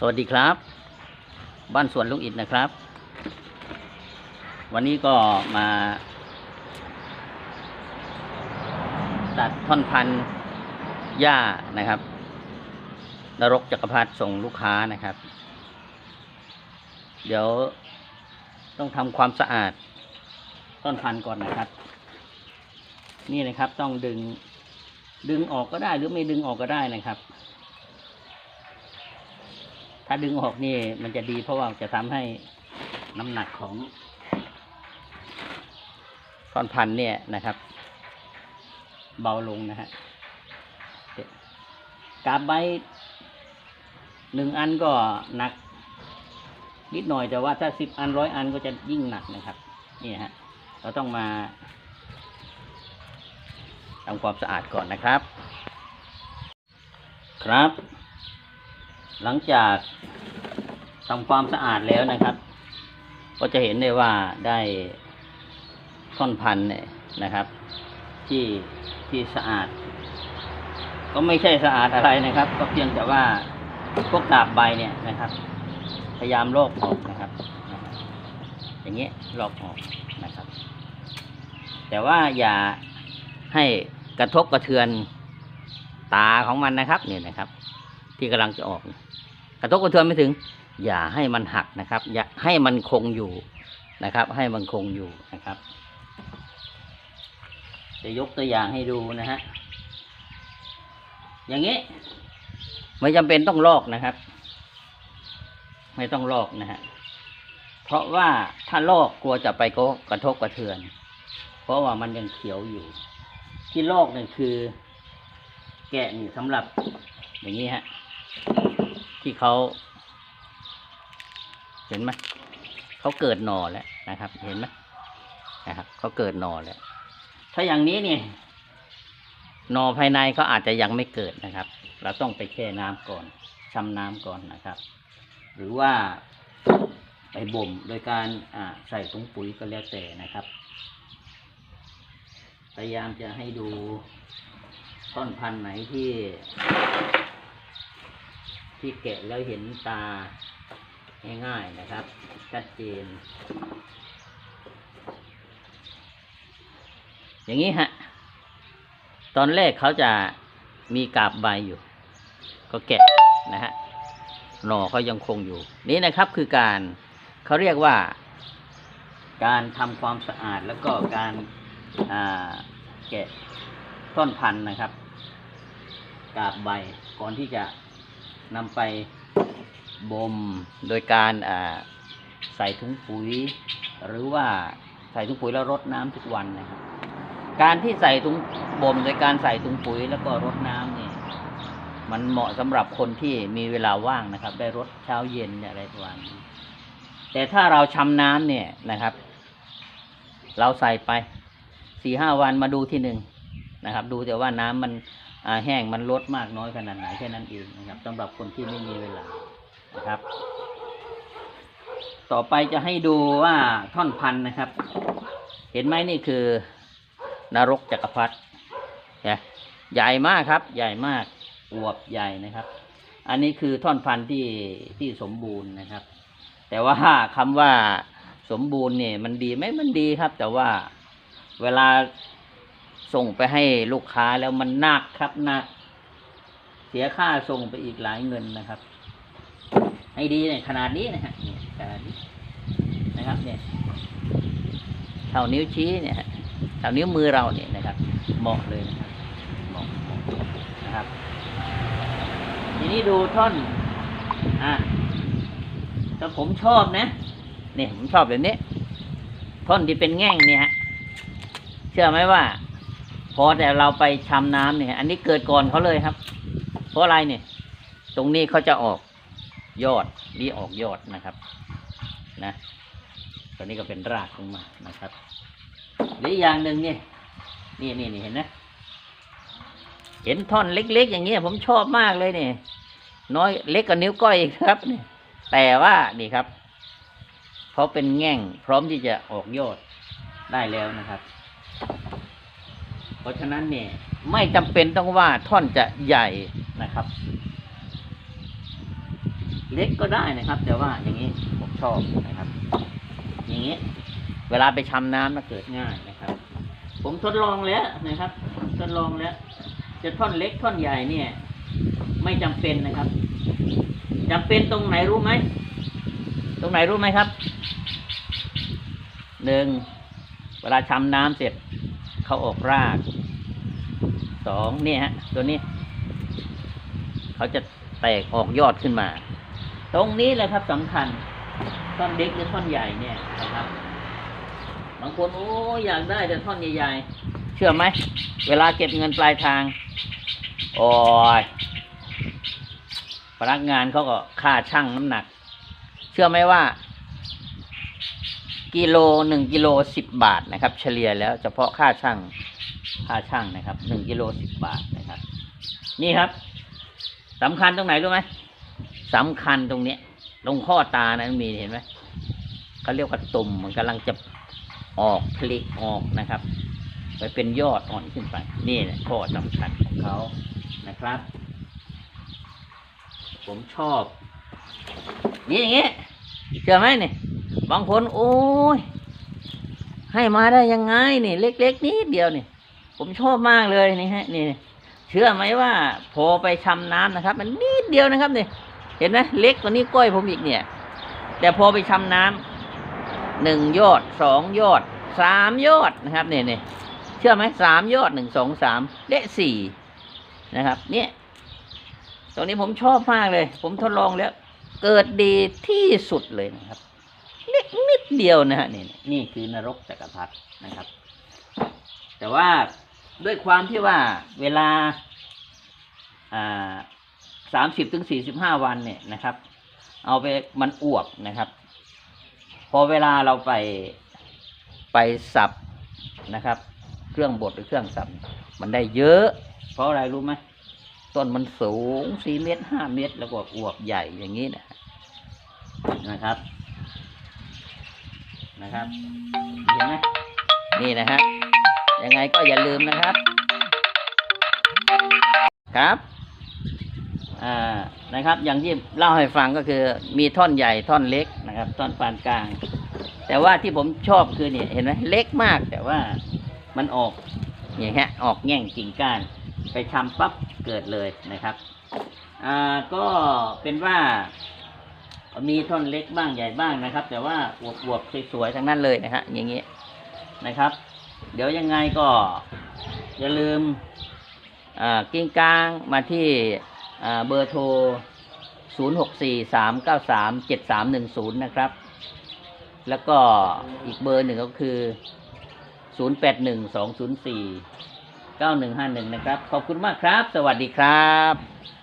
สวัสดีครับ บ้านสวนลุงอิดนะครับ วันนี้ก็มา ตัดท่อนพันธุ์หญ้านะครับ นรกจักรพรรดิส่งลูกค้านะครับ เดี๋ยวต้องทำความสะอาดต้นพันธุ์ก่อนนะครับ นี่นะครับต้องดึงดึงออกก็ได้หรือไม่ดึงออกก็ได้นะครับ ถ้าดึงออกนี่มันจะดีเพราะว่าจะทำให้น้ำหนักของท่อนพันเนี่ยนะครับ เบาลงนะฮะกาบใบหนึ่งอันก็หนัก นิดหน่อยแต่ว่าถ้าสิบอันร้อยอันก็จะยิ่งหนักนะครับ นี่ฮะเราต้องมาทำความสะอาดก่อนนะครับ ครับ หลังจากทำความสะอาดแล้วนะครับ ก็จะเห็นได้ว่าได้ท่อนพันเนี่ยนะครับ ที่ที่สะอาด ก็ไม่ใช่สะอาดอะไรนะครับ ก็เพียงแต่ว่าพวกดาบใบเนี่ยนะครับ พยายามลอกออกนะครับนะครับอย่างเงี้ยลอกออกนะครับ แต่ว่าอย่าให้กระทบกระเทือนตาของมันนะครับเนี่ยนะครับ ที่กำลังจะออก กระทบกระเทือนไม่ถึง อย่าให้มันหักนะครับ อย่าให้มันคงอยู่นะครับ ให้มันคงอยู่นะครับ จะยกตัวอย่างให้ดูนะฮะอย่างนี้ ไม่จำเป็นต้องลอกนะครับ ไม่ต้องลอกนะฮะเพราะว่าถ้าลอกกลัวจะไปกระทบกระเทือน เพราะว่ามันยังเขียวอยู่ ที่ลอกนี่ยคือ แกะนี่สำหรับอย่างนี้ฮะ ที่เขา เห็นไหมเขาเกิดหน่อแล้วนะครับ เห็นไหมนะครับเขาเกิดหน่อแล้ว ถ้าอย่างนี้เนี่ยหน่อภายในเขาอาจจะยังไม่เกิดนะครับ เราต้องไปแช่น้ำก่อนชำน้ำก่อนนะครับ หรือว่าไปบ่มโดยการอ่าใส่ถุงปุ๋ยก็แล้วแต่นะครับ พยายามจะให้ดูต้นพันธุ์ไหนที่ ที่แกะแล้วเห็นตาง่ายๆนะครับ ชัดเจน อย่างนี้ฮะ ตอนแรกเขาจะมีกาบใบอยู่ ก็แกะนะฮะหน่อเขายังคงอยู่ นี่นะครับคือการเขาเรียกว่า การทำความสะอาดแล้วก็การแกะต้นพันธุ์นะครับ กาบใบก่อนที่จะ นำไปบ่มโดยการใส่ถุงปุ๋ย หรือว่าใส่ถุงปุ๋ยแล้วรดน้ำทุกวันนะครับการที่ใส่ถุงบ่มโดยการใส่ถุงปุ๋ยแล้วก็รดน้ำนี่มันเหมาะสำหรับคนที่มีเวลาว่างนะครับ ได้รดเช้าเย็นอะไรประมาณนี้แต่ถ้าเราชำน้ำเนี่ยนะครับ เราใส่ไปสี่ห้าวันมาดูที่หนึ่งนะครับ ดูแต่ว่าน้ำมัน แห้งมันลดมากน้อยขนาดไหนแค่นั้นเองนะครับสำหรับคนที่ไม่มีเวลานะครับ ต่อไปจะให้ดูว่าท่อนพันนะครับ เห็นไหมนี่คือนรกจักรพรรดิใหญ่มากครับ ใหญ่มากอวบใหญ่นะครับ อันนี้คือท่อนพันธุ์ที่ที่สมบูรณ์นะครับ แต่ว่าคำว่าสมบูรณ์เนี่ยมันดีไหมมันดีครับ แต่ว่าเวลา ส่งไปให้ลูกค้าแล้วมันหนักครับหนัก เสียค่าส่งไปอีกหลายเงินนะครับ ให้ดีเนี่ยขนาดนี้นะฮะเนี่ยขนาดนี้นะครับ เนี่ยเท่านิ้วชี้เนี่ยฮะเท่านิ้วมือเราเนี่ยนะครับเหมาะเลยนะครับเหมาะเหมาะนะครับ ทีนี้ดูท่อน อะแต่ผมชอบนะเนี่ยผมชอบแบบนี้ท่อนที่เป็นแง่งเนี่ยฮะเชื่อไหมว่า พอแต่เราไปชำน้ำเนี่ย อันนี้เกิดก่อนเขาเลยครับ เพราะอะไรเนี่ย ตรงนี้เขาจะออกยอดนี่ออกยอดนะครับ นะตัวนี้ก็เป็นรากลงมานะครับหรืออย่างหนึ่งเนี่ยนี่นี่นี่เห็นไหมเห็นท่อนเล็ก ๆ อย่างเงี้ยผมชอบมากเลยเนี่ยน้อยเล็กกว่านิ้วก้อยอีกครับเนี่ยแต่ว่านี่ครับเพราะเป็นแง่งพร้อมที่จะออกยอดได้แล้วนะครับ ราะฉะนั้นเนี่ยไม่จำเป็นต้องว่าท่อนจะใหญ่นะครับ เล็กก็ได้นะครับ แต่ว่าอย่างนี้ผมชอบนะครับ อย่างนี้ เวลาไปชำน้ำนะเกิดง่ายนะครับ ผมทดลองแล้วนะครับ ทดลองแล้ว จะท่อนเล็กท่อนใหญ่เนี่ย ไม่จำเป็นนะครับจำเป็นตรงไหนรู้ไหม ตรงไหนรู้ไหมครับ หนึ่ง เวลาชำน้ำเสร็จ เขาออกรากสองเนี่ยฮะตัวนี้ เขาจะแตกออกยอดขึ้นมา ตรงนี้แหละครับสำคัญท่อนเล็กหรือท่อนใหญ่เนี่ยนะครับ บางคนโอ้อยากได้แต่ท่อนใหญ่ๆเชื่อไหมเวลาเก็บเงินปลายทาง โอ้ยพนักงานเขาก็ค่าช่างน้ำหนัก เชื่อไหมว่า กิโลหนึ่งกิโลสิบบาทนะครับ เฉลี่ยแล้วเฉพาะค่าช่างค่าช่างนะครับหนึ่งกิโลสิบบาทนะครับ นี่ครับสำคัญตรงไหนรู้ไหมสำคัญตรงเนี้ยตรงข้อตานะมันมีเห็นไหมเขาเรียกว่าตุ่มมันกำลังจะออกผลิออกนะครับ ไปเป็นยอดอ่อนขึ้นไป นี่แหละข้อสำคัญของเขานะครับ ผมชอบ นี่อย่างเงี้ยเชื่อไหมเนี่ย บางคนโอ้ย ให้มาได้ยังไงนี่ เล็กๆนิดเดียวนี่ ผมชอบมากเลยนี่ฮะนี่เชื่อไหมว่าพอไปชำน้ำนะครับ มันนิดเดียวนะครับนี่เห็นไหมเล็กกว่านี้ก้อยผมอีกเนี่ย แต่พอไปชำน้ำหนึ่งยอดสองยอดสามยอดนะครับเนี่ยเนี่ยเชื่อไหมสามยอดหนึ่งสองสามและสี่นะครับ เนี่ย ตรงนี้ผมชอบมากเลย ผมทดลองแล้ว เกิดดีที่สุดเลยนะครับ เล็กนิดเดียวนะฮะนี่นี่คือนรกจักรพรรดินะครับ แต่ว่าด้วยความที่ว่าเวลาสามสิบถึงสี่สิบห้าวันเนี่ยนะครับ เอาไปมันอวบนะครับ พอเวลาเราไปไปสับนะครับ เครื่องบดหรือเครื่องสับมันได้เยอะ เพราะอะไรรู้ไหมต้นมันสูงสี่เมตรห้าเมตรแล้วก็อวบใหญ่อย่างนี้นะนะครับ นะครับ เห็นไหมนี่นะฮะยังไงก็อย่าลืมนะครับ ครับอ่านะครับ อย่างที่เล่าให้ฟังก็คือ มีท่อนใหญ่ท่อนเล็กนะครับ ท่อนปานกลาง แต่ว่าที่ผมชอบคือเนี่ยเห็นไหมเล็กมากแต่ว่ามันออกอย่างเงี้ยออกแง่งกิ่งก้าน ไปชำปั๊บเกิดเลยนะครับอ่าก็เป็นว่า มีท่อนเล็กบ้างใหญ่บ้างนะครับ แต่ว่าอวบๆสวยๆทั้งนั้นเลยนะฮะอย่างเงี้ยนะครับ เดี๋ยวยังไงก็ อย่าลืมกิ้งกลางมาที่เบอร์โทร 0 6 4 3 9 3 7 3 1 0 นะครับ แล้วก็อีกเบอร์หนึ่งก็คือ 0 8 1 2 0 4 9 1 5 1 นะครับ ขอบคุณมากครับ สวัสดีครับ